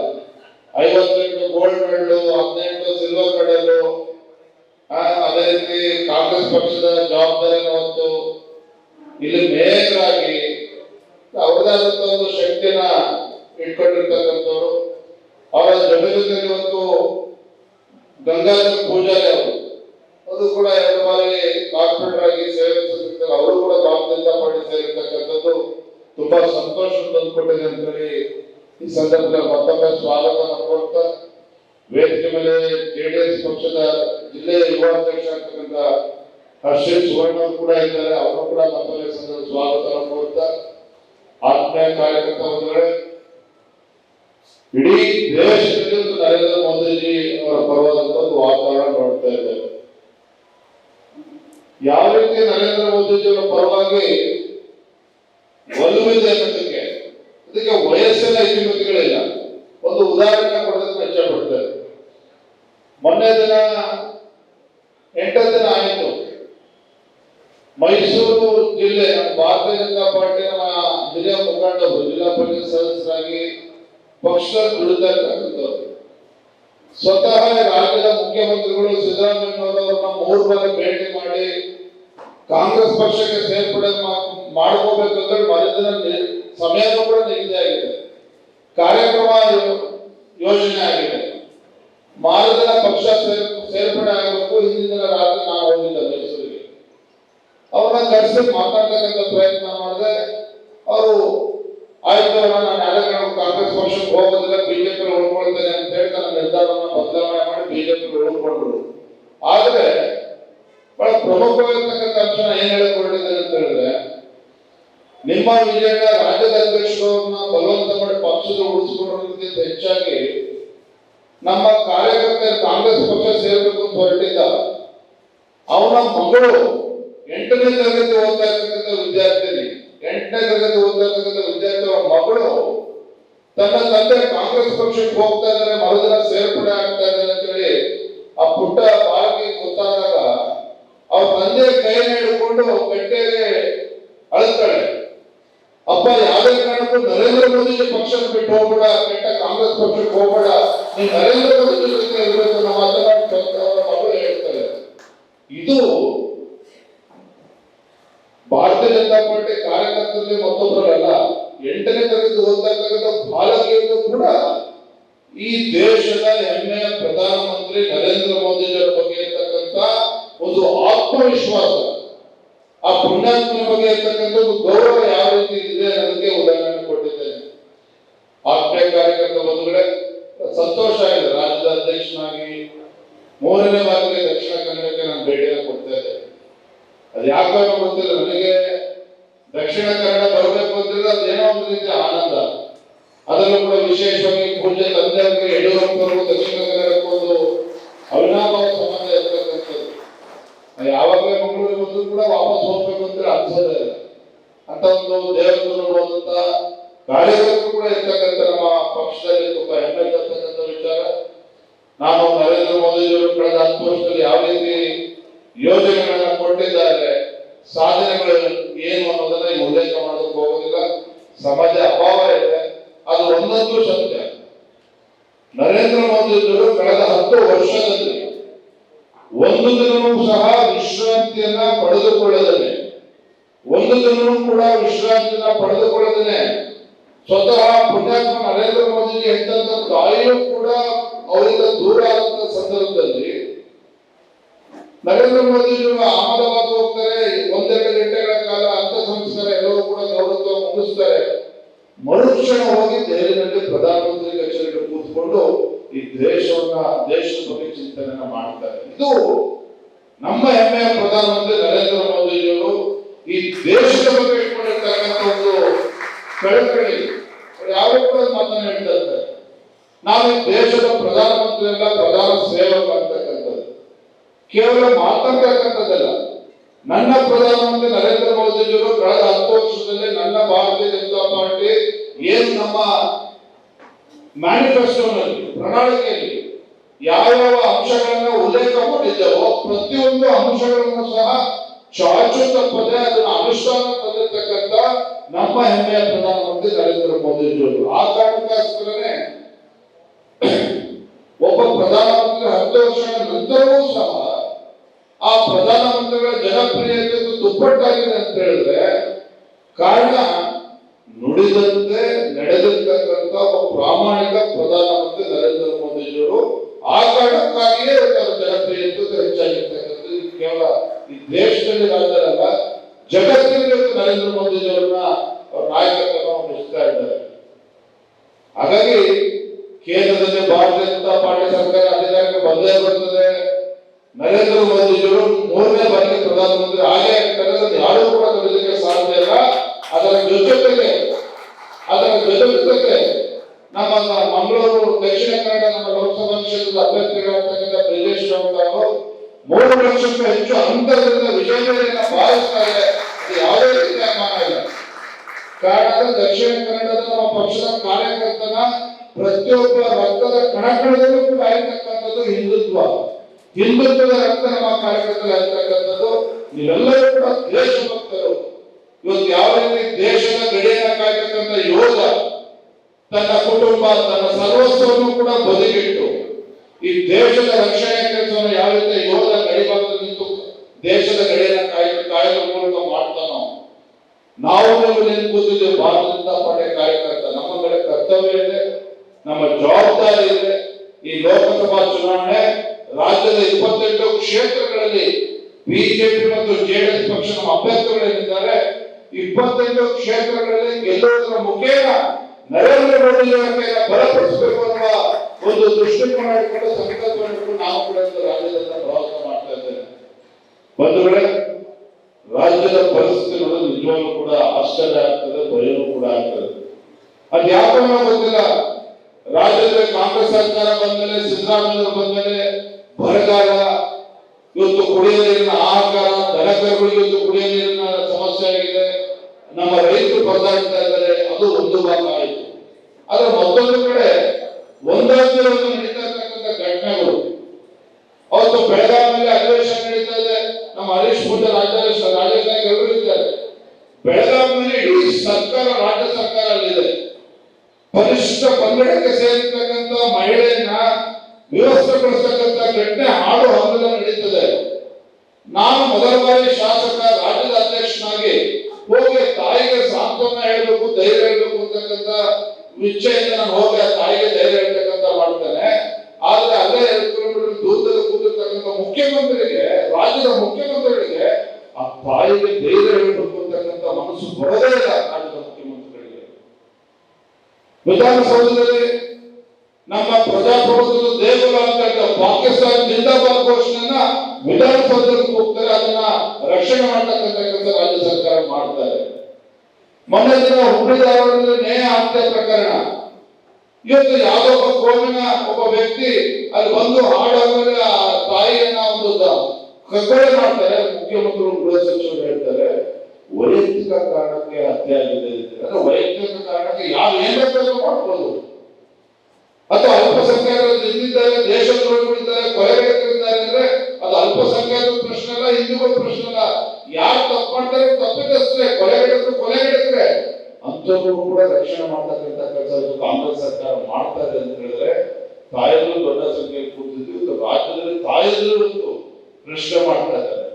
ಐವತ್ತೆಂಟು ಗೋಲ್ಡ್ ಮೆಡಲ್ ಹದಿನೆಂಟು ಸಿಲ್ವರ್ ಮೆಡಲ್ ಅದೇ ರೀತಿ ಕಾಂಗ್ರೆಸ್ ಪಕ್ಷದ ಜವಾಬ್ದಾರಿಯನ್ನು ಹೊತ್ತು ಇಲ್ಲಿ ಮೇಯರ್ ಆಗಿ ಅವ್ರದಾದಂತ ಒಂದು ಶಕ್ತಿಯನ್ನ ಇಟ್ಕೊಂಡಿರ್ತಕ್ಕಂಥವ್ರು ಅವರ ಜಮೀನಿನಲ್ಲಿ ಒಂದು ಗಂಗಾಧರ ಪೂಜಾರಿ ಅವರು ಅದು ಕೂಡ ಎರಡು ಬಾರಿ ಕಾರ್ಪೊರೇಟರ್ ಆಗಿ ಸೇವೆ ಸಲ್ಲಿಸಿದ್ದಾರೆ ಅವರು ಕೂಡ ಭಾರತೀಯ ಜನತಾ ಪಾರ್ಟಿ ಸೇರಿರ್ತಕ್ಕಂಥದ್ದು ತುಂಬಾ ಸಂತೋಷ ತಂದುಕೊಟ್ಟಿದೆ ಅಂತ ಹೇಳಿ ಈ ಸಂದರ್ಭದಲ್ಲಿ ಮತ್ತೊಮ್ಮೆ ಸ್ವಾಗತ ಕೋರ್ತಾ ವೇದಿಕೆ ಮೇಲೆ ಜೆಡಿಎಸ್ ಪಕ್ಷದ ಜಿಲ್ಲೆಯ ಯುವ ಅಧ್ಯಕ್ಷ ಆಗ್ತಕ್ಕಂಥ ಹರ್ಷಿತ್ ಸುವರ್ಣ ಅವರು ಕೂಡ ಇದ್ದಾರೆ ಅವರು ಕೂಡ ಮತ್ತೊಮ್ಮೆ ಈ ಸಂದರ್ಭದಲ್ಲಿ ಸ್ವಾಗತ ಕೋರ್ತಾ ಆತ್ಮೀಯ ಕಾರ್ಯಕರ್ತ ಬಂಧುಗಳೇ ಇಡೀ ದೇಶದಲ್ಲಿ ಒಂದು ಮೋದಿಜಿ ಅವರ ಪರವಾದಂತ ಒಂದು ವಾತಾವರಣ ನೋಡ್ತಾ ಇದ್ದೇವೆ ಯಾವ ರೀತಿ ನರೇಂದ್ರ ಮೋದಿಜಿಯವರ ಪರವಾಗಿ ಒಲವಿದೆ ಅನ್ನೋದಕ್ಕೆ, ಅದಕ್ಕೆ ವಯಸ್ಸಿನ ಇತಿಮಿತಿಗಳಿಲ್ಲ ಒಂದು ಉದಾಹರಣೆ ಕೊಡೋದಕ್ಕೆ ಇಷ್ಟಪಡ್ತಾರೆ ಮೊನ್ನೆ ದಿನ ಎಂಟನೇ ದಿನ ಆಯಿತು. ಮೈಸೂರು ಜಿಲ್ಲೆ ಭಾರತೀಯ ಜನತಾ ಪಾರ್ಟಿ ನಮ್ಮ ಹಿರಿಯ ಮುಖಂಡರು, ಜಿಲ್ಲಾ ಪರಿಷತ್ ಸದಸ್ಯರಾಗಿ ಪಕ್ಷ ದುಡಿತಕ್ಕಂಥವ್ರು ಸ್ವತಃ ರಾಜ್ಯದ ಮುಖ್ಯಮಂತ್ರಿಗಳು ಸಿದ್ದರಾಮಯ್ಯನವರನ್ನ ಮೂರು ಬಾರಿ ಭೇಟಿ ಮಾಡಿ ಕಾಂಗ್ರೆಸ್ ಪಕ್ಷಕ್ಕೆ ಸೇರ್ಪಡೆ ಮಾಡ್ಕೋಬೇಕಂದ್ರೆ ಸಮಯ ನಿ- ಸಮಯನೂ ಕೂಡ ನಿಗದಿ ಆಗಿದೆ. ಕಾರ್ಯಕ್ರಮ ಯೋಜನೆ ಆಗಿದೆ. ಮಾರದಿನ ಪಕ್ಷ ಸೇರ್, ಸೇರ್ಪಡೆ ಆಗಬೇಕು, ಹಿಂದಿನ ದಿನ ರಾತ್ರಿ ನಾವು ಹೋಗಿದ್ದ ಮೈಸೂರಿಗೆ. ಅವರನ್ನ ಕರೆಸಿ ಮಾತಾಡ್ತಕ್ಕಂಥ ಪ್ರಯತ್ನ ಮಾಡಿದೆ ಅವರು ಆಯ್ತು ನಾನು ನಾಳೆ ಕಾಂಗ್ರೆಸ್ ಪಕ್ಷಕ್ಕೆ ಹೋಗೋದಿಲ್ಲ ಬಿಜೆಪಿ ಉಳ್ಕೊಳ್ತೇನೆ ಅಂತ ಹೇಳಿ ನನ್ನ ನಿರ್ಧಾರವನ್ನು ಬದಲಾವಣೆ ಮಾಡಿ ಬಿಜೆಪಿ ಉಳ್ಕೊಂಡ್ರು ಆದ್ರೆ ಬಹಳ ಪ್ರಮುಖವಾಗಿರ್ತಕ್ಕಂಥ ಅಂಶ ಏನ್ ಹೇಳಿಕೊಂಡಿದ್ದಾರೆ ಅಂತ ಹೇಳಿದ್ರೆ ವಿಜಯನ ರಾಜ್ಯದ ಅಧ್ಯಕ್ಷರನ್ನ ಬಲವಂತ ಮಾಡಿ ಪಕ್ಷದ ಉಳಿಸಿಕೊಂಡಿರೋದಕ್ಕಿಂತ ಹೆಚ್ಚಾಗಿ ನಮ್ಮ ಕಾರ್ಯಕರ್ತ ಕಾಂಗ್ರೆಸ್ ಪಕ್ಷ ಸೇರಬೇಕು ಅಂತ ಹೊರಟಿದ್ದ ಅವನ ಮಗಳು ಎಂಟನೇ ತರಗತಿ ಓದ್ತಾ ಇರ್ತಕ್ಕಂಥ ವಿದ್ಯಾರ್ಥಿನಿ, ಎಂಟನೇ ತರಗತಿ ಓದ್ತಾ ಇರ್ತಕ್ಕಂಥ ವಿದ್ಯಾರ್ಥಿ ಅವರ ಮಗಳು ತನ್ನ ತಂದೆ ಕಾಂಗ್ರೆಸ್ ಪಕ್ಷಕ್ಕೆ ಹೋಗ್ತಾ ಇದ್ದಾರೆ, ಮರುದಿನ ಸೇರ್ಪಡೆ ಆಗ್ತಾ ಇದ್ದಾರೆ ಅಂತ ಹೇಳಿ ಆ ಪುಟ್ಟ ಬಾಲಕಿ ಗೊತ್ತಾದಾಗ ಅವ್ರ ತಂದೆ ಕೈ ಹಿಡ್ಕೊಂಡು ಗಂಟೆಗೆ ಅಳ್ತಾಳೆ ಅಪ್ಪ ಯಾವುದೇ ಕಾರಣಕ್ಕೂ ನರೇಂದ್ರ ಮೋದಿ ಪಕ್ಷ ಬಿಟ್ಟು ಹೋಗ್ಬೇಡ, ಕೆಟ್ಟ ಕಾಂಗ್ರೆಸ್ ಪಕ್ಷಕ್ಕೆ ಹೋಗ್ಬೇಡ. ನೀ ನರೇಂದ್ರ ಮೋದಿ ಜೊತೆ ಇರಬೇಕು ಅನ್ನೋ ಮಾತನ್ನ ಹೇಳ್ತಾರೆ. ಇದು ಭಾರತೀಯ ಜನತಾ ಪಾರ್ಟಿ ಕಾರ್ಯಕರ್ತರಲ್ಲಿ ಮತ್ತೊಬ್ಬರಲ್ಲ, ಎಂಟನೇ ತರಗತಿ ಓದ್ತಾ ಇರ್ತಕ್ಕಂಥ ಬಾಲಕಿಯರು ಕೂಡ ಈ ದೇಶದ ಹೆಮ್ಮೆಯ ಪ್ರಧಾನಮಂತ್ರಿ ನರೇಂದ್ರ ಮೋದಿಯವರ ಬಗ್ಗೆ ಇರ್ತಕ್ಕಂಥ ಒಂದು ಆತ್ಮವಿಶ್ವಾಸ. ಆ ಪುಣ್ಯಾತ್ಮನ ಬಗ್ಗೆ ಇರ್ತಕ್ಕಂಥದ್ದು ಗೌರವ ಯಾವ ರೀತಿ ಇದೆ ಅದಕ್ಕೆ ಉದಾಹರಣೆ ಕೊಟ್ಟಿದ್ದೇನೆ. ಆತ್ಮೀಯ ಕಾರ್ಯಕರ್ತ ಬಂಧುಗಳೇ, ಸಂತೋಷ ಆಗಿದೆ ರಾಜ್ಯದ ಅಧ್ಯಕ್ಷನಾಗಿ ಮೂರನೇ ಬಾರಿಗೆ ದಕ್ಷಿಣ ಕನ್ನಡಕ್ಕೆ ನಾನು ಭೇಟಿಯನ್ನು ಕೊಡ್ತಾ ಇದ್ದೇನೆ ಅದು ಯಾಕೆ ಗೊತ್ತಿಲ್ಲ ನನಗೆ ದಕ್ಷಿಣ ಕನ್ನಡ ಬರಬೇಕು ಅಂತಿಲ್ಲ ಅದೇನೋ ಒಂದು ರೀತಿ ಆನಂದ. ಅದರಲ್ಲೂ ಕೂಡ ವಿಶೇಷವಾಗಿ ಪೂಜೆ ತಂದೆ ಯಡಿಯೂರಪ್ಪನವರು ದಕ್ಷಿಣ ಕನ್ನಡಕ್ಕೆ ಒಂದು ಅವಿನಾಭಾವ ಸಂಬಂಧ ಯಾವಾಗಲೇ ಮಂಗಳೂರಿಗೆ ಬಂದ್ರು ಕೂಡ ವಾಪಸ್ ಹೋಗ್ಬೇಕು ಅಂತ ಅನ್ಸೋದೇ ಇಲ್ಲ. ಅಂತ ಒಂದು ದೇವರನ್ನು ನೋಡುವಂತ ಕಾರ್ಯಕರ್ತರು ಕೂಡ ಇರ್ತಕ್ಕಂಥ ನಮ್ಮ ಪಕ್ಷದಲ್ಲಿ ತುಂಬಾ ಹೆಮ್ಮೆ ತರ್ತಕ್ಕಂಥ ವಿಚಾರ. ನಾನು ನರೇಂದ್ರ ಮೋದಿ ಕಳೆದ ಹತ್ತು ವರ್ಷದಲ್ಲಿ ಯಾವ ರೀತಿ ಯೋಜನೆಗಳನ್ನ ಕೊಟ್ಟಿದ್ದಾರೆ ಸಾಧನೆಗಳು ಏನು ಅನ್ನೋದನ್ನ ಈ ಉಲ್ಲೇಖ ಮಾಡೋದಕ್ಕೆ ಹೋಗೋದಿಲ್ಲ. ಸಮಾಜ ಅಭಾವ ಇದೆ. ಅದು ಒಂದೊಂದು ಸತ್ಯ ನರೇಂದ್ರ ಮೋದಿಯವರು ಕಳೆದ ಹತ್ತು ವರ್ಷದಲ್ಲಿ ಒಂದು ದಿನವೂ ಸಹ ವಿಶ್ರಾಂತಿಯನ್ನ ಪಡೆದುಕೊಳ್ಳದೇನೆ ಒಂದು ಕೂಡ ವಿಶ್ರಾಂತಿಯನ್ನ ಪಡೆದುಕೊಳ್ಳದೇನೆ ಸ್ವತಃ ಪುಣ್ಯಾತ್ಮ ನರೇಂದ್ರ ಮೋದಿಗೆ ಎಂತ ತಾಯಿಯೂ ಕೂಡ ಅವರಿಂದ ದೂರ ಆದಂತ ಸಂದರ್ಭದಲ್ಲಿ ನರೇಂದ್ರ ಮೋದಿ ಅಹಮದಾಬಾದ್ ಹೋಗ್ತಾರೆ. ಒಂದೆರಡು ಗಂಟೆಗಳ ಕಾಲ ಅಂತ ಸಂಸ್ಕಾರ ಎಲ್ಲರೂ ಕೂಡ ಗೌರವ ಮುಗಿಸ್ತಾರೆ ಮರುಕ್ಷಣ ಹೋಗಿ ದೆಹಲಿನಲ್ಲಿ ಪ್ರಧಾನಮಂತ್ರಿ ಕಚೇರಿ ಕೂತ್ಕೊಂಡು ಈ ದೇಶವನ್ನ, ದೇಶದ ಬಗ್ಗೆ ಚಿಂತನೆಯನ್ನ ಮಾಡ್ತಾರೆ. ಇದು ನಮ್ಮ ಹೆಮ್ಮೆಯ ಪ್ರಧಾನಮಂತ್ರಿ ನರೇಂದ್ರ ಮೋದಿಜಿಯವರು ಈ ದೇಶದ ಬಗ್ಗೆ ಇಟ್ಕೊಂಡಿರ್ತಕ್ಕಂಥ ಒಂದು ಕಳಕಳಿ. ಅವ್ರು ಯಾರು ಕೂಡ ಮಾತನ್ನ ಹೇಳ್ತಾ ಇರ್ತಾರೆ ನಾನು ದೇಶದ ಪ್ರಧಾನಮಂತ್ರಿ ಪ್ರಧಾನ ಸೇವಕ ಅಂತಕ್ಕಂಥದ್ದು ಕೇವಲ ಮಾತನಾಡ್ತಕ್ಕಂಥದ್ದಲ್ಲ ನನ್ನ ಪ್ರಧಾನಮಂತ್ರಿ ನರೇಂದ್ರ ಮೋದಿಜಿಯವರು ಕಳೆದ ಹತ್ತು ವರ್ಷದಲ್ಲಿ ನನ್ನ ಭಾರತೀಯ ಜನತಾ ಪಾರ್ಟಿ ಏನ್ ನಮ್ಮ ಮ್ಯಾನಿಫೆಸ್ಟೋನಲ್ಲಿ, ಪ್ರಣಾಳಿಕೆಯಲ್ಲಿ ಯಾವ ಅಂಶಗಳನ್ನ ಉಲ್ಲೇಖ ಮಾಡಿದ್ದೇವೋ ಪ್ರತಿಯೊಂದು ಅಂಶಗಳನ್ನು ಸಹ ಚಾಚು ತಪ್ಪದೆ ಅದನ್ನು ಅನುಷ್ಠಾನ ತಂದಿರ್ತಕ್ಕಂಥ ನಮ್ಮ ಹೆಮ್ಮೆಯ ಪ್ರಧಾನಮಂತ್ರಿ ನರೇಂದ್ರ ಮೋದಿಜಿಯವರು ಆ ಕಾರಣಕ್ಕೋಸ್ಕರನೇ ಒಬ್ಬ ಪ್ರಧಾನಮಂತ್ರಿ ಹತ್ತು ವರ್ಷಗಳ ನಂತರವೂ ಸಹ ಆ ಪ್ರಧಾನಮಂತ್ರಿಗಳ ಜನಪ್ರಿಯತೆ ದುಪ್ಪಟ್ಟಾಗಿದೆ ಅಂತ ಹೇಳಿದ್ರೆ ಕಾರಣ ನುಡಿದಂತೆ ನಡೆದಿರ್ತಕ್ಕಂಥ ಒಬ್ಬ ಪ್ರಾಮಾಣಿಕ ಪ್ರಧಾನಮಂತ್ರಿ ನರೇಂದ್ರ ಮೋದಿಜಿಯವರು ಆ ಕಾರಣಕ್ಕಾಗಿಯೇ ಅವರ ಜನಪ್ರಿಯತೆ ಹೆಚ್ಚಾಗಿರ್ತಕ್ಕಂಥದ್ದು ಇದು ಕೇವಲ ಈ ದೇಶದಲ್ಲಿ ರಾಜ್ಯರಲ್ಲ ಜಗತ್ತಿನಲ್ಲಿ ಇವತ್ತು ನರೇಂದ್ರ ಮೋದಿಜಿಯವರನ್ನ ಅವ್ರ ನಾಯಕತ್ವವನ್ನು ವಹಿಸ್ತಾ ಇದ್ದಾರೆ ಹಾಗಾಗಿ ಕೇಂದ್ರದಲ್ಲಿ ಭಾರತೀಯ ಜನತಾ ಪಾರ್ಟಿ ಸರ್ಕಾರ ಅಧಿಕಾರಕ್ಕೆ ಬಂದೇ ಬರ್ತದೆ ನರೇಂದ್ರ ಮೋದಿಜಿಯವರು ಮೂರನೇ ಬಾರಿಗೆ ಪ್ರಧಾನಮಂತ್ರಿ ಆಗೇ ಆಗ್ತಾರೆ ಅದನ್ನು ಯಾರೂ ಕೂಡ ತಡೆಯಲಿಕ್ಕೆ ಸಾಧ್ಯ ಇಲ್ಲ ಅದರ ಜೊತೆಗೆ ಅದರ ಜೊತೆಗೆ ನಮ್ಮ ಮಂಗಳೂರು ದಕ್ಷಿಣ ಕನ್ನಡ ನಮ್ಮ ಲೋಕಸಭಾ ಕ್ಷೇತ್ರದ ಅಭ್ಯರ್ಥಿಗಳಾಗ್ತಕ್ಕಂಥ ಬ್ರಿಜೇಶ್ ರಾವ್ ಅವರು ಮೂರು ಲಕ್ಷಕ್ಕೂ ಹೆಚ್ಚು ಅಂತರದಿಂದ ವಿಜಯವನ್ನು ಭಾವಿಸ್ತಾರೆ ಅದು ಯಾವುದೇ ರೀತಿಯ ಅನುಮಾನ ಇಲ್ಲ ಕಾರಣ ದಕ್ಷಿಣ ಕನ್ನಡದ ನಮ್ಮ ಪಕ್ಷದ ಕಾರ್ಯಕರ್ತನ ಪ್ರತಿಯೊಬ್ಬ ರಕ್ತದ ಕಣಕಣದಲ್ಲೂ ಕೂಡ ಆಗಿರ್ತಕ್ಕಂಥದ್ದು ಹಿಂದುತ್ವ ಹಿಂದುತ್ವದ ರಕ್ತ ನಮ್ಮ ಕಾರ್ಯಕರ್ತರು ಆಗಿರ್ತಕ್ಕಂಥದ್ದು ನೀವೆಲ್ಲರೂ ಕೂಡ ದೇಶಭಕ್ತರು ಇವತ್ತು ಯಾವ ರೀತಿ ದೇಶದ ಗಡಿಯನ್ನ ಕಾಯ್ತಕ್ಕಂಥ ಯೋಧ ತನ್ನ ಕುಟುಂಬ ತನ್ನ ಸರ್ವಸ್ವವನ್ನು ಕೂಡ ಬದಿಗಿಟ್ಟು ಈ ದೇಶದ ರಕ್ಷಣೆ ಕೆಲಸವನ್ನು ಯಾವ ರೀತಿ ಯೋಧ ಗಡಿಭಾಗದಲ್ಲಿ ನಿಂತು ದೇಶದ ಗಡಿಯನ್ನ ಕಾಯ ಕಾಯುವ ಮೂಲಕ ಮಾಡ್ತಾನೋ ನಾವು ಕೂತಿದ್ದೇವೆ ಜನತಾ ಪಾರ್ಟಿ ಕಾರ್ಯಕರ್ತ. ನಮ್ಮ ಕಡೆ ಕರ್ತವ್ಯ ಇದೆ. ನಮ್ಮ ಜವಾಬ್ದಾರಿ ಇದೆ. ಈ ಲೋಕಸಭಾ ಚುನಾವಣೆ ರಾಜ್ಯದ ಇಪ್ಪತ್ತೆಂಟು ಕ್ಷೇತ್ರಗಳಲ್ಲಿ ಬಿಜೆಪಿ ಮತ್ತು ಜೆಡಿಎಸ್ ಪಕ್ಷ ನಮ್ಮ ಅಭ್ಯರ್ಥಿಗಳೇನಿದ್ದಾರೆ, ಇಪ್ಪತ್ತೆಂಟು ಕ್ಷೇತ್ರಗಳಲ್ಲಿ ಗೆಲ್ಲುವುದರ ಮುಖೇನ ನರೇಂದ್ರ ಮೋದಿ ಬಲಪಡಿಸಬೇಕು ಅನ್ನುವ ಒಂದು ದೃಷ್ಟಿಕೋನ ಇಟ್ಕೊಂಡು ಸಂಕಲ್ಪ ಇಟ್ಕೊಂಡು ನಾವು ಕೂಡ ರಾಜ್ಯದಿಂದ ಪ್ರವಾಸ ಮಾಡ್ತಾ ಇದ್ದೇವೆ. ಬಂಧುಗಳೇ ರಾಜ್ಯದ ಪರಿಸ್ಥಿತಿ ನೋಡಿದ್ರೆ ನಿಜವಾಗ್ಲೂ ಕೂಡ ಆಶ್ಚರ್ಯ ಆಗ್ತದೆ ಭಯವೂ ಕೂಡ ಆಗ್ತದೆ. ಅದು ಯಾಕೋ ಗೊತ್ತಿಲ್ಲ. ರಾಜ್ಯದಲ್ಲಿ ಕಾಂಗ್ರೆಸ್ ಸರ್ಕಾರ ಬಂದ್ಮೇಲೆ, ಸಿದ್ದರಾಮಯ್ಯ ಬಂದಮೇಲೆ, ಬರಗಾಲ ಇವತ್ತು ಕುಡಿಯ ನೀರಿನ ಹಾಹಾಕಾರ ದನಕರುಗಳಿಗೆ ಇವತ್ತು ಕುಡಿಯ ನೀರಿನ ಸಮಸ್ಯೆ ಆಗಿದೆ ನಮ್ಮ ರೈತರು ಪರದಾಡ್ತಾ ಇದ್ದಾರೆ ಅದು ಒಂದು ಭಾಗ ಆಯಿತು ಆದ್ರೆ ಮತ್ತೊಂದು ಕಡೆ ಒಂದಾದ್ಮೇಲೆ ಒಂದು ನಡೀತಾ ಇರ್ತಕ್ಕಂಥ ಘಟನೆಗಳು ಅವತ್ತು ಬೆಳಗಾವಿಯಲ್ಲಿ ಅಧಿವೇಶನ ನಡೀತಾ ಇದೆ ನಮ್ಮ ಹರಿ ಬೆಳಗಾವಿಯಲ್ಲಿ ಇಡೀ ಸರ್ಕಾರ ರಾಜ್ಯ ಸರ್ಕಾರ ಅಲ್ಲಿದೆ ಪರಿಶಿಷ್ಟ ಪಂಗಡಕ್ಕೆ ಸೇರಿರ್ತಕ್ಕಂಥ ಮಹಿಳೆಯನ್ನ ವ್ಯವಸ್ಥೆಗೊಳಿಸ್ತಕ್ಕಂಥ ಘಟನೆ ಹಾಡು ಹಗಲು ನಡೀತದೆ ನಾನು ಮೊದಲ ಬಾರಿ ಶಾಸಕ ರಾಜ್ಯದ ಅಧ್ಯಕ್ಷನಾಗಿ ಹೋಗಿ ತಾಯಿಗೆ ಸಾಂತ್ವನ ಹೇಳ್ಬೇಕು ಧೈರ್ಯ ಹೇಳ್ಬೇಕು ಅಂತಕ್ಕಂಥ ಇಚ್ಛೆಯಿಂದ ನಾನು ಹೋಗಿ ಆ ತಾಯಿಗೆ ಧೈರ್ಯ ಹೇಳ್ತಕ್ಕಂಥ ಮಾಡ್ತೇನೆ ಆದ್ರೆ ಅಲ್ಲೇ ಎರಡು ಕಿಲೋಮೀಟರ್ ದೂರದಲ್ಲಿ ಕೂತಿರ್ತಕ್ಕಂಥ ಮುಖ್ಯಮಂತ್ರಿಗೆ ರಾಜ್ಯದ ಮುಖ್ಯಮಂತ್ರಿಗಳಿಗೆ ಆ ತಾಯಿಗೆ ಧೈರ್ಯ ಹೇಳ್ಬೇಕು ಮನಸ್ಸು ಬರೋದೇ ಇಲ್ಲ ರಾಜ್ಯದ ಮುಖ್ಯಮಂತ್ರಿಗಳಿಗೆ. ವಿಧಾನಸೌಧದಲ್ಲಿ ನಮ್ಮ ಪ್ರಜಾಪ್ರಭುತ್ವದ ದೇಗುಲ ಅಂತ ಪಾಕಿಸ್ತಾನ ಜಿಂದಾಬಾದ್ ಘೋಷಣೆಯನ್ನ ವಿಧಾನಸೌಧಕ್ಕೆ ಹೋಗ್ತಾರೆ ಅದನ್ನ ರಕ್ಷಣೆ ಮಾಡ್ತಕ್ಕಂಥ ಕೆಲಸ ರಾಜ್ಯ ಸರ್ಕಾರ ಮಾಡ್ತಾರೆ ಮೊನ್ನೆ ದಿನ ಹುಬ್ಬಳ್ಳಿ ಧಾರವಾಡದಲ್ಲಿ ನ್ಯಾಯ ಹತ್ಯೆ ಪ್ರಕರಣ. ಇವತ್ತು ಯಾವುದೋ ಒಬ್ಬ ಕೋಮಿನ ಒಬ್ಬ ವ್ಯಕ್ತಿ ಅಲ್ಲಿ ಬಂದು ಆ ತಾಯಿಯನ್ನ ಒಂದು ಕಗ್ಗೊಲೆ ಮಾಡ್ತಾರೆ. ಮುಖ್ಯಮಂತ್ರಿ ಗೃಹ ಸಚಿವರು ಹೇಳ್ತಾರೆ, ವೈಯಕ್ತಿಕ ಕಾರಣಕ್ಕೆ ಹತ್ಯೆ ಆಗಿದೆ. ಅಂದ್ರೆ ವೈಯಕ್ತಿಕ ಕಾರಣಕ್ಕೆ ಯಾವ ಏನ್ ಬೇಕಾದ್ರೂ ಮಾಡ್ಬೋದು. ಅಥವಾ ಅಲ್ಪಸಂಖ್ಯಾತರು ನಿಂತಿದ್ದಾರೆ, ದೇಶದ್ರೋಹಿಗಳಿದ್ದಾರೆ ಕೊಲೆಗಡಕರಿದ್ದಾರೆ ಅಂದ್ರೆ ಅದು ಅಲ್ಪಸಂಖ್ಯಾತರ ಪ್ರಶ್ನೆ ಅಲ್ಲ, ಹಿಂದೂಗಳ ಪ್ರಶ್ನೆ ಅಲ್ಲ. ಯಾರು ತಪ್ಪು ಮಾಡ್ತಾರೆ ತಪ್ಪಿತಸ್ಥರೇ ಕೊಲೆ ಕೊಲೆಗಡಕರೇ ಅಂಥವ್ರು ಕೂಡ ರಕ್ಷಣೆ ಮಾಡ್ತಕ್ಕಂಥ ಕಾಂಗ್ರೆಸ್ ಸರ್ಕಾರ ಮಾಡ್ತಾರೆ ಅಂತ ಹೇಳಿದ್ರೆ ತಾಯಲ್ಲೂ ದೊಡ್ಡ ಸಂಖ್ಯೆ ಇವತ್ತು ರಾಜ್ಯದಲ್ಲಿ ತಾಯಲ್ಲೂ ಒಂದು ಪ್ರಶ್ನೆ ಮಾಡ್ತಾ ಇದ್ದಾರೆ.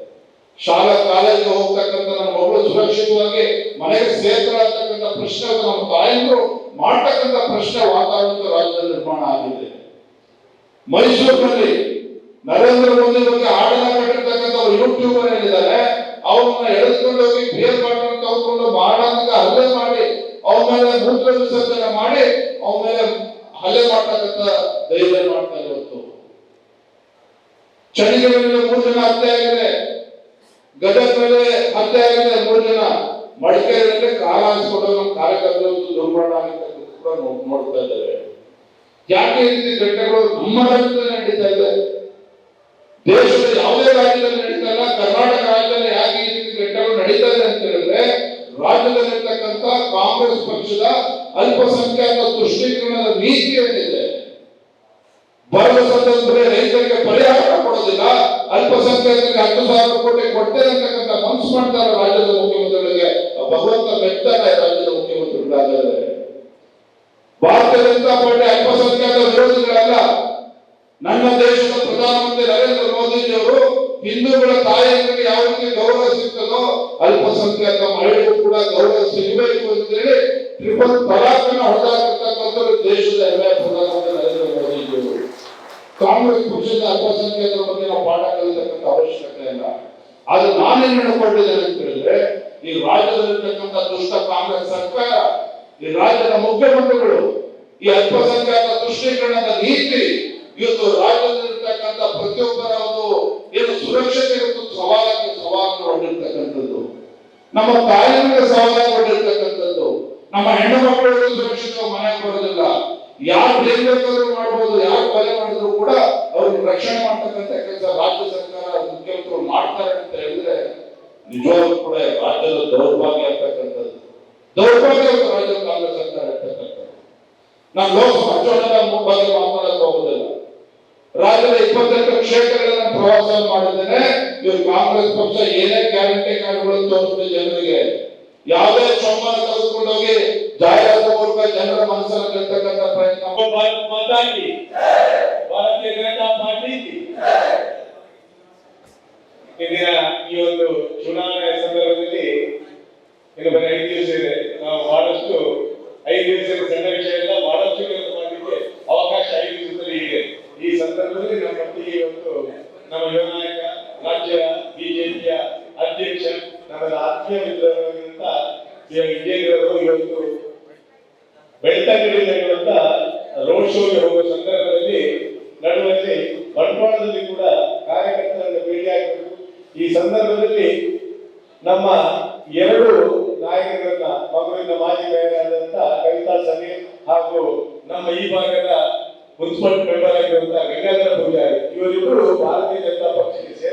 ಶಾಲಾ ಕಾಲೇಜಿಗೆ ಹೋಗ್ತಕ್ಕಂಥ ನಮ್ಮ ಮಗಳು ಸುರಕ್ಷಿತವಾಗಿ ಮನೆಗೆ ಸೇರ್ತಾರೆ ಅಂತಕ್ಕಂಥ ಪ್ರಶ್ನೆ ನಮ್ಮ ತಾಯಂದ್ರು ಮಾಡ್ತಕ್ಕಂಥ ಪ್ರಶ್ನೆ ವಾತಾವರಣ ರಾಜ್ಯದಲ್ಲಿ ನಿರ್ಮಾಣ ಆಗಿದೆ. ಮೈಸೂರಿನಲ್ಲಿ ನರೇಂದ್ರ ಮೋದಿ ಬಗ್ಗೆ ಆಡಳಿತ ಕಟ್ಟಿರ್ತಕ್ಕಂಥ ಅವ್ರು ಯೂಟ್ಯೂಬರ್ ಏನಿದ್ದಾರೆ, ಅವ್ರನ್ನ ಎಳೆದುಕೊಂಡು ಹೋಗಿ ಬೇರ್ ಬಾಟಲ್ ತಗೊಂಡು ಮಾಡಂತ ಹಲ್ಲೆ ಮಾಡಿ ಅವ್ರ ಮೇಲೆ ಮೂತ್ರ ಮಾಡಿ ಅವ್ರ ಮೇಲೆ ಹಲ್ಲೆ ಮಾಡ್ತಕ್ಕಂಥ ಧೈರ್ಯ ಮಾಡ್ತಾ ಇವತ್ತು ಮೇಲೆ ಮೂರು ಜನ ಹತ್ಯೆ ಆಗಿದೆ. ಗದಗ ಮೇಲೆ ಹತ್ಯೆ ಆಗಿದೆ ಮೂರು ಜನ. ಮಡಿಕೇರಿಯಲ್ಲಿ ಕಾಲ ಹಾರಿಸ್ಕೊಂಡು ನಮ್ಮ ಕಾರ್ಯಕರ್ತರು ದುರ್ಮರಣ ಆಗಿರ್ತಕ್ಕಂಥ ಕೂಡ ನೋಡ್ತಾ ಇದ್ದಾರೆ. ಯಾಕೆ ಈ ರೀತಿ ಘಟನೆಗಳು ನಮ್ಮ ರಾಜ್ಯದಲ್ಲಿ ನಡೀತಾ ಇದೆ? ದೇಶದ ಯಾವುದೇ ರಾಜ್ಯದಲ್ಲಿ ನಡೀತಾ ಇಲ್ಲ. ಕರ್ನಾಟಕ ರಾಜ್ಯದಲ್ಲಿ ಯಾಕೆ ಈ ರೀತಿ ಘಟನೆಗಳು ನಡೀತಾ ಇದೆ ಅಂತ ಹೇಳಿದ್ರೆ ರಾಜ್ಯದಲ್ಲಿರ್ತಕ್ಕಂಥ ಕಾಂಗ್ರೆಸ್ ಪಕ್ಷದ ಅಲ್ಪಸಂಖ್ಯಾತ ತುಷ್ಟೀಕರಣದ ನೀತಿ ಏನಿದೆ? ಬರದ ಸಂದರ್ಭದಲ್ಲಿ ರೈತರಿಗೆ ಪರಿಹಾರ ಕೊಡೋದಿಲ್ಲ. ಅಲ್ಪಸಂಖ್ಯಾತರಿಗೆ ಹತ್ತು ಸಾವಿರ ಕೋಟಿ ಕೊಡ್ತೇನೆ ಅಂತಕ್ಕಂಥ ಮನಸ್ಸು ಮಾಡ್ತಾರೆ ರಾಜ್ಯದ ಮುಖ್ಯಮಂತ್ರಿಗಳಿಗೆ? ಭಗವಂತ ಬೆಟ್ಟದ ರಾಜ್ಯದ ಮುಖ್ಯಮಂತ್ರಿಗಳಾಗಿದ್ದಾರೆ ಭಾರತೀಯ ಜನತಾ ಪಾರ್ಟಿ ಅಲ್ಪಸಂಖ್ಯಾತ ವಿರೋಧಿಗಳಲ್ಲ. ನಮ್ಮ ದೇಶದ ಪ್ರಧಾನಮಂತ್ರಿ ನರೇಂದ್ರ ಮೋದಿಜಿಯವರು ಹಿಂದೂಗಳ ತಾಯಿಯರಿಗೆ ಯಾವ ರೀತಿ ಗೌರವ ಅಲ್ಪಸಂಖ್ಯಾತ ಮಹಿಳೆಗೂ ಕೂಡ ಗೌರವ ಸಿಗಬೇಕು ಅಂತೇಳಿ ಟ್ರಿಪಲ್ ತಲಾಖನ ಹೊಡೆದಾಕಿರ್ತಕ್ಕಂಥವ್ರು ದೇಶದ ಎಲ್ಲ ಪ್ರಧಾನಮಂತ್ರಿ ನರೇಂದ್ರ ಮೋದಿಜಿಯವರು ಕಾಂಗ್ರೆಸ್ ಪಕ್ಷದ ಅಲ್ಪಸಂಖ್ಯಾತರ ಬಗ್ಗೆ ನಾವು ಪಾಠ ಕಲಿತಕ್ಕಂಥ ಅವಶ್ಯಕತೆ ಇಲ್ಲ. ಆದ್ರೆ ನಾನೇನ್ ಹೇಳ್ಕೊಂಡಿದ್ದೇನೆ ಅಂತ ಹೇಳಿದ್ರೆ, ಈ ರಾಜ್ಯದಲ್ಲಿರ್ತಕ್ಕಂಥ ದುಷ್ಟ ಕಾಂಗ್ರೆಸ್ ಸರ್ಕಾರ, ಈ ರಾಜ್ಯದ ಮುಖ್ಯಮಂತ್ರಿಗಳು, ಈ ಅಲ್ಪಸಂಖ್ಯಾತ ತುಷ್ಟೀಕರಣದ ನೀತಿ, ಇವತ್ತು ರಾಜ್ಯದಲ್ಲಿರ್ತಕ್ಕಂಥ ಪ್ರತಿಯೊಬ್ಬರ ಒಂದು ಏನು ಸುರಕ್ಷತೆ ನಮ್ಮ ತಾಯಿಯರಿಗೆ ಸಹಾಯ ಹೊಂದಿರ್ತಕ್ಕಂಥದ್ದು ನಮ್ಮ ಹೆಣ್ಣು ಮಕ್ಕಳಿಗೂ ಸುರಕ್ಷಿತ ಮನೆ ಕೊಡೋದಿಲ್ಲ. ಯಾರು ಏನ್ ಬೇಕಾದ್ರೂ ಮಾಡ್ಬೋದು, ಯಾರು ಕೊಲೆ ಮಾಡಿದ್ರು ಕೂಡ ಅವ್ರಿಗೆ ರಕ್ಷಣೆ ಮಾಡ್ತಕ್ಕಂಥ ಕೆಲಸ ರಾಜ್ಯ ಸರ್ಕಾರ ಮುಖ್ಯಮಂತ್ರಿಗಳು ಮಾಡ್ತಾರೆ ಅಂತ ಹೇಳಿದ್ರೆ ನಿಜವಾಗ್ಲೂ ಕೂಡ ರಾಜ್ಯದ ದೌರ್ಭಾಗ್ಯ ಇರ್ತಕ್ಕಂಥದ್ದು ದೌರ್ಭಾಗ್ಯ ರಾಜ್ಯ ಕಾಂಗ್ರೆಸ್ ಸರ್ಕಾರ ಇರ್ತಕ್ಕಂಥದ್ದು ನಾನು ಲೋಕಸಭಾ ಚುನಾವಣೆ ಬಗ್ಗೆ ಮಾತನಾಡಕ್ಕೆ ಹೋಗೋದಿಲ್ಲ ರಾಜ್ಯದ ಇಪ್ಪತ್ತೆಂಟು ಕ್ಷೇತ್ರಗಳನ್ನ ಪ್ರವಾಸ ಮಾಡಿದ್ದೇನೆ. ಇವರು ಕಾಂಗ್ರೆಸ್ ಪಕ್ಷ ಏನೇ ಗ್ಯಾರಂಟಿ ಕಾರ್ಡ್ಗಳು ತೋರಿಸಿದೆ ಜನರಿಗೆ. ಯಾವುದೇ ಸಂಬಂಧ ತೆಗೆದುಕೊಂಡೋಗಿ ಜಾಹೀರಾತು ಮೂಲಕ ಜನರ ಮನಸ್ಸನ್ನು ಕಟ್ಟತಕ್ಕಂತ ಪ್ರಯತ್ನ ಈ ಒಂದು ಚುನಾವಣೆ ಸಂದರ್ಭದಲ್ಲಿ ಮುನ್ಸಿಪಾಲ್ ಮೆಂಬರ್ ಗಂಗಾಧರ ಪೂಜಾರಿ, ಇವರಿಬ್ಬರು ಭಾರತೀಯ ಜನತಾ ಪಕ್ಷಕ್ಕೆ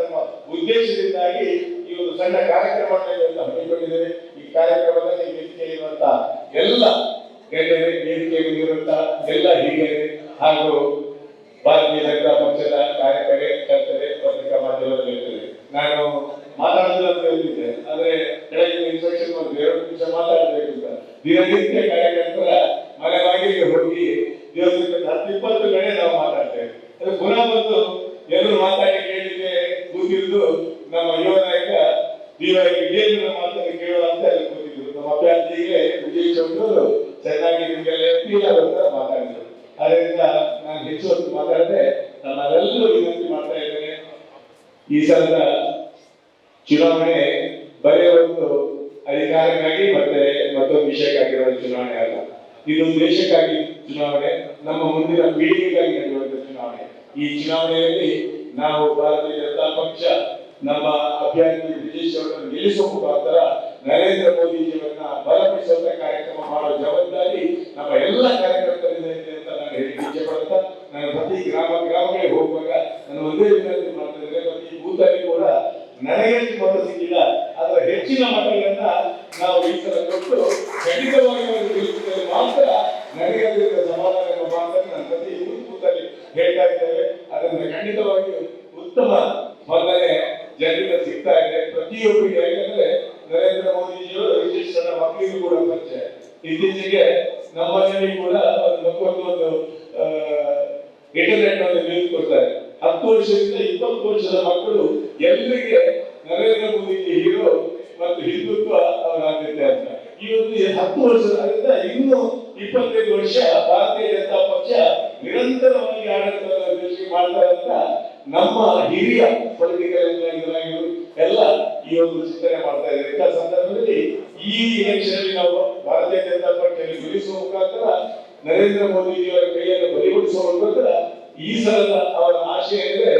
ನಮ್ಮ ಉದ್ದೇಶದಿಂದಾಗಿ ಈ ಒಂದು ಸಣ್ಣ ಕಾರ್ಯಕ್ರಮವನ್ನು ಹಮ್ಮಿಕೊಂಡಿದ್ದೇವೆ. ಈ ಕಾರ್ಯಕ್ರಮದಲ್ಲಿ ವೇದಿಕೆಯಲ್ಲಿರುವಂತಹ ಎಲ್ಲ ಗಣ್ಯರೇ ವೇದಿಕೆಯಲ್ಲಿರುವಂತಹ ಎಲ್ಲ ಹಿರಿಯರೇ ಹಾಗೂ ಭಾರತೀಯ ಜನತಾ ಪಕ್ಷದ ಕಾರ್ಯಕರ್ತರೆ ಪತ್ರಿಕಾ ಮಾಧ್ಯಮದ ನಾನು ಮಾತಾಡೋದು ಹೇಳಿದ್ದೆ ಆದ್ರೆ ಕೆಳಗಿನ ಇನ್ಸ್ಪೆಕ್ಷನ್ ಒಂದು ಎರಡು ನಿಮಿಷ ಮಾತಾಡಬೇಕು ಅಂತ. ದಿನನಿತ್ಯ ಕಾರ್ಯಕ್ರಮ 对呀 Oh, ಈ ಒಂದು ಚಿಂತನೆ ಮಾಡ್ತಾ ಇದ್ದಾರೆ. ಇಂಥ ಸಂದರ್ಭದಲ್ಲಿ ಈ ಎಲೆಕ್ಷನ್ ನಾವು ಭಾರತೀಯ ಜನತಾ ಪಾರ್ಟಿಯಲ್ಲಿ ಗೆಲ್ಲಿಸುವ ಮುಖಾಂತರ ನರೇಂದ್ರ ಮೋದಿ ಅವರ ಕೈಯನ್ನು ಬಲಿಗೊಳಿಸುವ ಮುಖಾಂತರ ಈ ಸಲದ ಅವರ ಆಶಯ ಅಂದ್ರೆ